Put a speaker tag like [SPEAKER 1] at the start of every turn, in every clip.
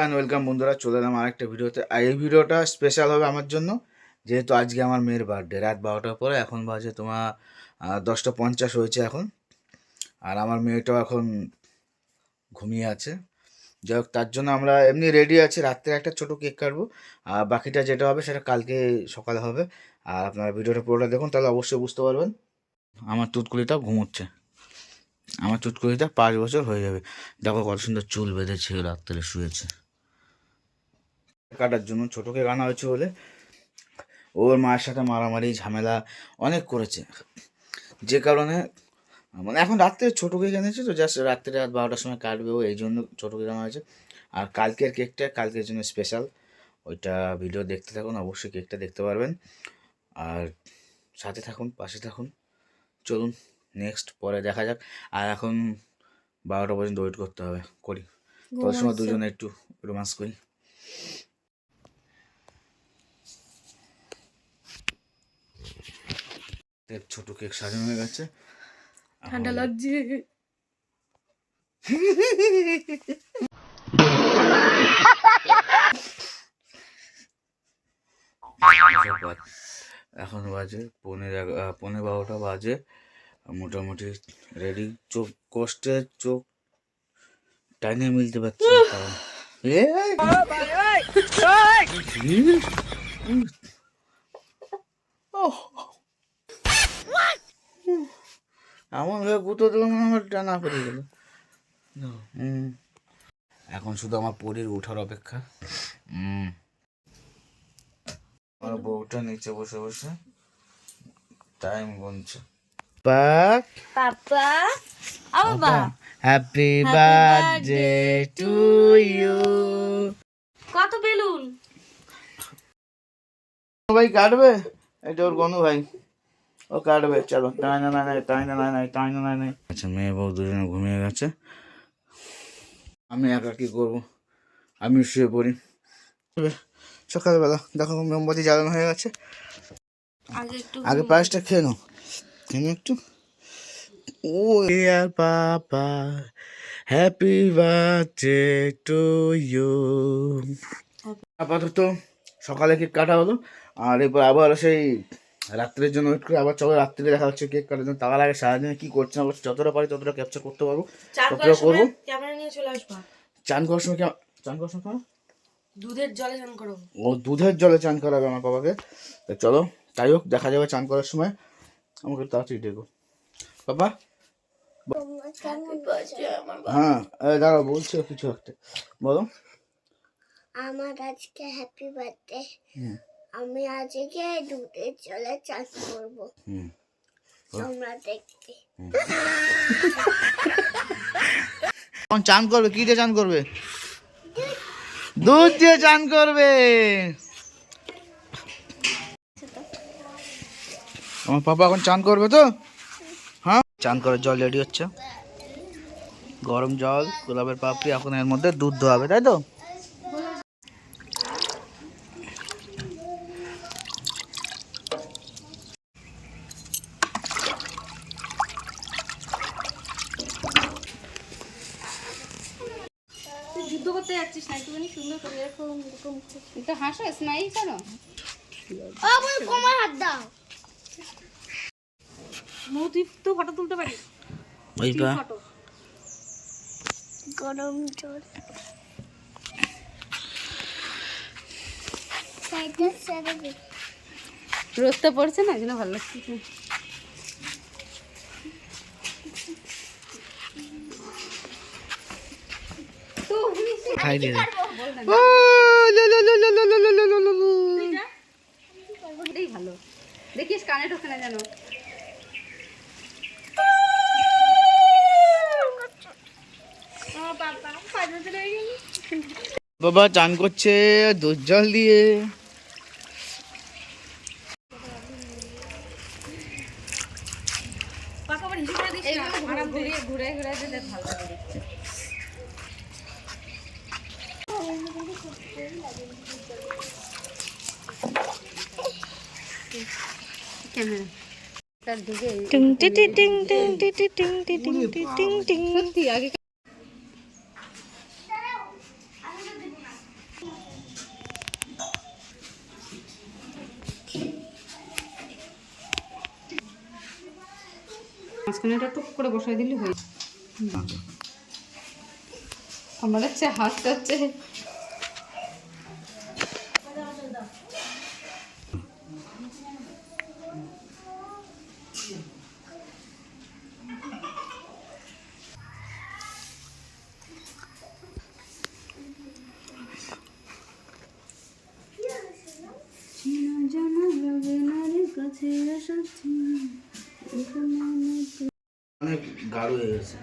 [SPEAKER 1] And welcome বন্ধুরা, চলে এলাম আরেকটা ভিডিওতে। আর এই ভিডিওটা স্পেশাল হবে আমার জন্য, যেহেতু আজকে আমার মেয়ের বার্থডে রাত বারোটার পরে এখন বাজে তোমার দশটা পঞ্চাশ হয়েছে এখন। আর আমার মেয়েটাও এখন ঘুমিয়ে আছে। যাই হোক, তার জন্য আমরা এমনি রেডি আছি, রাত্রে একটা ছোট কেক কাটবো। আর বাকিটা যেটা হবে সেটা কালকে সকালে হবে। আর আপনারা ভিডিওটা পুরোটা দেখুন, তাহলে অবশ্যই বুঝতে পারবেন। আমার তুতকুলিটা ঘুমোচ্ছে। আমার চুটকুলিটা পাঁচ বছর হয়ে যাবে। দেখো কত সুন্দর চুল বেঁধেছে রাত্রে শুয়েছে। কাটার জন্য ছোটকে গানা হয়েছে বলে ওর মায়ের সাথে মারামারি ঝামেলা অনেক করেছে। যে কারণে মানে এখন রাত্রে ছোটকে কিনেছে তো জাস্ট রাত্রে রাত বারোটার সময় কাটবে ও এই জন্য ছোটকে গানা হয়েছে। আর কালকের কেকটা কালকের জন্য স্পেশাল ওইটা ভিডিও দেখতে থাকুন অবশ্যই কেকটা দেখতে পারবেন। আর সাথে থাকুন পাশে থাকুন। চলুন নেক্সট পরে দেখা যাক। আর এখন বারোটা পর্যন্ত ওয়েট করতে হবে করি। তত সময় দুজনে একটু রোমান্স করি। দেখ, ছোট কেক সাজানো হয়ে গেছে।
[SPEAKER 2] ঠান্ডা লাগছে।
[SPEAKER 1] এখন বাজে পনেরো আহ, পনেরো বারোটা বাজে। মোটামুটি রেডি চোখ কষ্টে চোখ টাইনে মিলতে পারছি না তাও। এমন ভাবে গুঁতো দিলাম আমার টানা পড়ে গেল হুম। এখন শুধু আমার পরীর ওঠার অপেক্ষা। হুম। আমার বউটা নিচে বসে বসে টাইম গুনছে। বাক
[SPEAKER 2] পাপা। বাবা।
[SPEAKER 1] হ্যাপি বার্থডে টু ইউ
[SPEAKER 2] কত বেলুন?
[SPEAKER 1] ভাই কাটবে? এটা ওর গনু ভাই। ও কাটবে চলো। তাই না না নাই তাই না না নাই তাই না না নাই আচ্ছা মেয়ে বউ দুজনে ঘুমিয়ে গেছে। আমি একা কি করব? আমি শুয়ে পড়ি। সকালবেলা দেখো মোমবাতি জ্বালানো হয়ে গেছে।
[SPEAKER 2] আগে একটু
[SPEAKER 1] পায়েসটা খেয়ে নাও। খেয়ে একটু। ও ইয়ার papa happy birthday to you. আপাতত সকালে কেক কাটা হলো আর এরপর আবার সেই রাত্রের জন্য ওয়েট করে আবার চলো রাত্রে দেখা হচ্ছে কেক কাটার জন্য। তার আগে সারাদিনে কি করছে না করছে যতটা পারি ততটা ক্যাপচার করতে পারব।
[SPEAKER 2] চান
[SPEAKER 1] ততটা
[SPEAKER 2] করার
[SPEAKER 1] করব।
[SPEAKER 2] সময় ক্যামেরা নিয়ে চলে আসবা।
[SPEAKER 1] চান করার সময় কেমন চান করার সময় কেমন?
[SPEAKER 2] দুধের জলে চান করো।
[SPEAKER 1] ও দুধের জলে চান করাবে আমার বাবাকে। তা চলো তাই হোক দেখা যাবে চান করার সময়। আমাকে তাড়াতাড়ি ডেকো বাবা? হ্যাঁ দাঁড়াও বলছি কিছু একটা। বলো।
[SPEAKER 3] আমার আজকে হ্যাপি বার্থডে
[SPEAKER 1] হুম।
[SPEAKER 3] আমি আজকে দুধের জলে চাষ করব।
[SPEAKER 1] হুম।
[SPEAKER 3] তোমরা দেখতে।
[SPEAKER 1] এখন চান করবে কি দিয়ে চান করবে? দুধ দিয়ে চান করবে। আমার পাপা এখন চান করবে তো? হ্যাঁ? চান করার জল রেডি হচ্ছে। গরম জল গোলাপের পাপড়ি এখন এর মধ্যে দুধ দেওয়া তাই তো
[SPEAKER 2] তুই যুদ্ধ করতে যাচ্ছিস না একটুখানি সুন্দর করে এরকম এরকম
[SPEAKER 4] তো হাসো স্মাইল করো।
[SPEAKER 3] আমার কোমর হাত দাও।
[SPEAKER 2] মৌ তুই তো ফটো তুলতে পারিস।
[SPEAKER 1] ওই
[SPEAKER 2] ফটো
[SPEAKER 3] গরম জল। সাইডে সেরে দে
[SPEAKER 4] রোদটা পড়ছে না এই জন্য ভালো লাগছে।
[SPEAKER 1] খাই দিয়ে
[SPEAKER 4] ভালো দেখিস কানে ঢোকে না যেন
[SPEAKER 1] বাবা চান করছে দুধ জল দিয়ে
[SPEAKER 4] ঘুরে ঘুরে ঘুরে দিলে ভালো মাঝখানে এটা টুক করে বসাই দিলে হয়ে আমার হচ্ছে হাতটা হচ্ছে
[SPEAKER 1] অনেক গাঢ় হয়ে গেছে।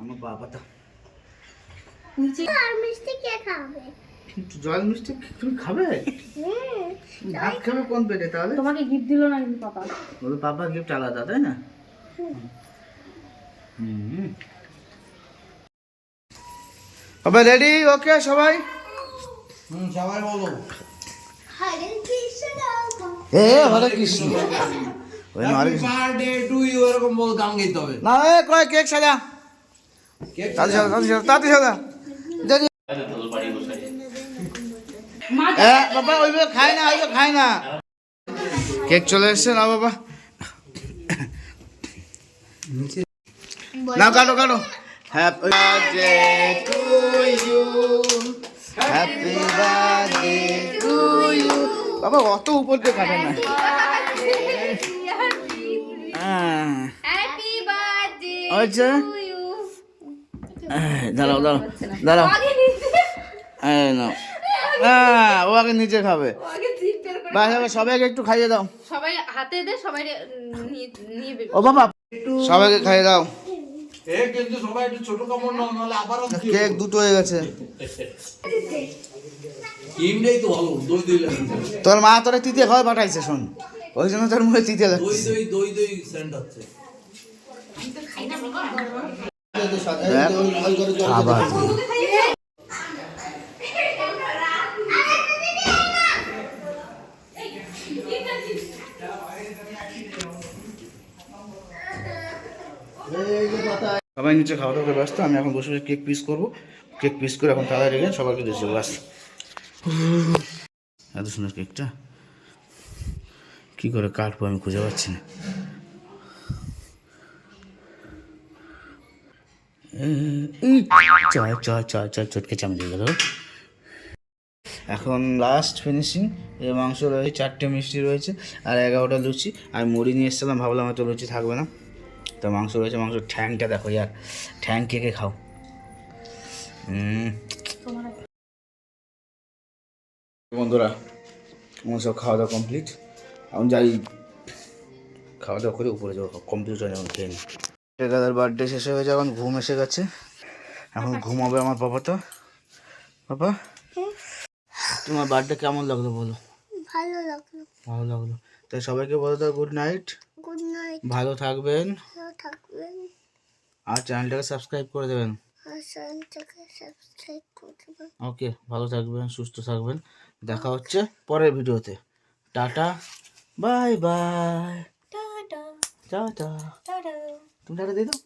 [SPEAKER 1] আমার বাবাটা।
[SPEAKER 3] আর মিষ্টি কে খাবে?
[SPEAKER 1] জল মিষ্টি তুমি খাবে? ভাত খাবে কোন পেটে তাহলে?
[SPEAKER 2] তোমাকে গিফট দিল না কিন্তু পাপা।
[SPEAKER 1] বলে পাপা গিফট আলাদা তাই না? হুম। বাবা রেডি ওকে সবাই?
[SPEAKER 3] হরে কৃষ্ণ
[SPEAKER 1] এ হরে কৃষ্ণ। ওই Hare Krishna
[SPEAKER 5] birthday to you এরকম বল গান গাইতে হবে
[SPEAKER 1] না এ কয় কেক সাজা?
[SPEAKER 5] কেক
[SPEAKER 1] তাড়াতাড়ি সাজা। তাড়াতাড়ি সাজা তাড়াতাড়ি সাজা। যদি এ বাবা ওইভাবে খায় না খায় না। কেক চলে এসছে না বাবা। না কাটো কাটো। Happy birthday to you happy birthday to you বাবা অত উপর দিয়ে কাটে না।
[SPEAKER 4] হ্যাপি বার্থডে
[SPEAKER 1] আচ্ছা দাঁড়াও দাঁড়াও দাঁড়াও। ও আগে নিজে খাবে। সবাইকে একটু খাইয়ে দাও।
[SPEAKER 4] সবাই হাতে দে সবাই নিয়ে
[SPEAKER 1] ও বাবা সবাইকে খাইয়ে দাও। কেক দুটো হয়ে গেছে। তোর মা তোরা তিতে খাওয়া পাঠাইছে শোন। ওই জন্য তোর মুখে তিতে
[SPEAKER 5] দই
[SPEAKER 1] লাগছে সবাই নিচে খাওয়া দাওয়া করে ব্যস্ত, আমি এখন বসে বসে কেক পিস করব। কেক পিস করে এখন তাড়াতাড়ি রেখে সবাইকে দিয়েছি বাস। এত সুন্দর কেকটা। কি করে কাটবো আমি খুঁজে পাচ্ছি না। এখন লাস্ট ফিনিশিং এই মাংস রয়েছে, চারটে মিষ্টি রয়েছে, আর এগারোটা লুচি। আর মুড়ি নিয়ে এসেছিলাম, ভাবলাম হয়তো লুচি থাকবে না। তো মাংস রয়েছে মাংস ঠ্যাংটা দেখো ইয়ার। ঠ্যাং কে কে খাও? বন্ধুরা আমার সব খাওয়া দাওয়া কমপ্লিট এখন যাই খাওয়া দাওয়া করে উপরে যাব কম্পিউটার যেমন খেয়ে নিই। টেকাদার বার্থডে শেষ হয়ে গেছে এখন ঘুম এসে গেছে। এখন ঘুমাবে আমার বাবা তো। বাবা? তোমার বার্থডে কেমন লাগল বলো?
[SPEAKER 3] ভালো লাগল।
[SPEAKER 1] ভালো লাগল। তাই সবাইকে বলো তো গুড নাইট
[SPEAKER 3] গুড নাইট।
[SPEAKER 1] ভালো থাকবেন।
[SPEAKER 3] ভালো থাকবেন।
[SPEAKER 1] আর চ্যানেলটাকে সাবস্ক্রাইব করে দেবেন। ওকে ভালো থাকবেন সুস্থ থাকবেন। দেখা হচ্ছে পরের ভিডিওতে। Tata bye bye.
[SPEAKER 3] টাটা।
[SPEAKER 1] টাটা।
[SPEAKER 3] টাটা।
[SPEAKER 1] তুমি টাটা দিয়ে দাও।